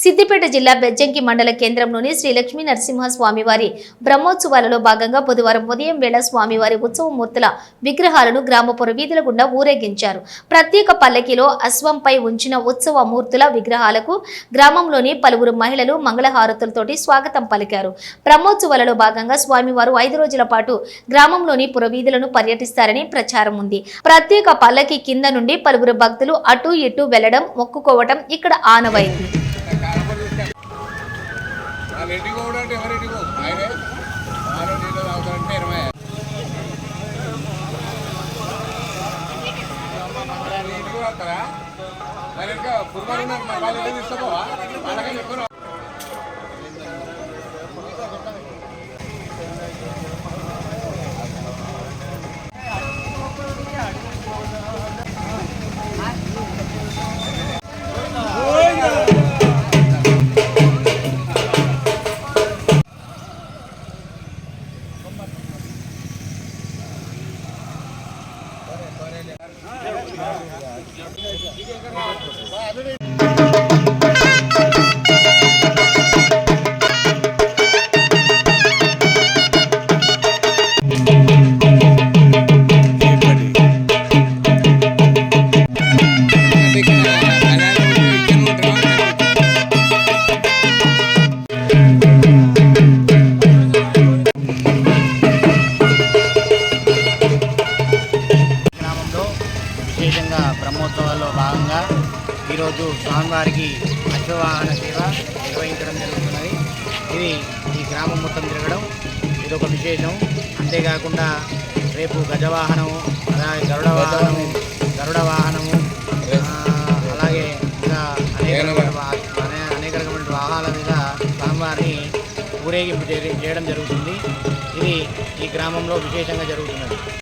సిద్దిపేట జిల్లా బెజ్జంకి మండల కేంద్రంలోని శ్రీ లక్ష్మీ నరసింహ స్వామివారి బ్రహ్మోత్సవాలలో భాగంగా బుధవారం ఉదయం వేళ స్వామివారి ఉత్సవమూర్తుల విగ్రహాలను గ్రామపుర వీధుల గుండా ఊరేగించారు. ప్రత్యేక పల్లకిలో అశ్వంపై ఉంచిన ఉత్సవ మూర్తుల విగ్రహాలకు గ్రామంలోని పలువురు మహిళలు మంగళహారతులతోటి స్వాగతం పలికారు. బ్రహ్మోత్సవాలలో భాగంగా స్వామివారు ఐదు రోజుల పాటు గ్రామంలోని పురవీధులను పర్యటిస్తారని ప్రచారం ఉంది. ప్రత్యేక పల్లకి కింద నుండి పలువురు భక్తులు అటు ఇటు వెళ్ళడం మొక్కుకోవటం ఇక్కడ ఆనవైంది వాళ్ళు ఇంటికి పోవడం అంటే ఎవరి ఇంటికి పోవు ఆయనే? ఆరో నీళ్ళు తాగుతారంటే ఇరవై. ఇంటికి మరి ఇంకా పురుమారు ఉన్నారు మరి వాళ్ళు ఏం తీసుకోవా చెప్పుకున్నా గ్రామంలో విశేషంగా బ్రహ్మోత్సవాల్లో భాగంగా ఈరోజు స్వామివారికి అశ్వవాహన సేవ నిర్వహించడం జరుగుతున్నది. ఇది ఈ గ్రామం మొత్తం తిరగడం. ఇది ఒక విశేషం. అంతేకాకుండా రేపు గజవాహనము అలాగే గరుడ వాహనము గరుడ వాహనము అలాగే ఇంకా అనేక అనేక రకమైన వాహనాల మీద స్వామివారిని ఊరేగింపు చేయడం జరుగుతుంది. ఇది ఈ గ్రామంలో విశేషంగా జరుగుతున్నది.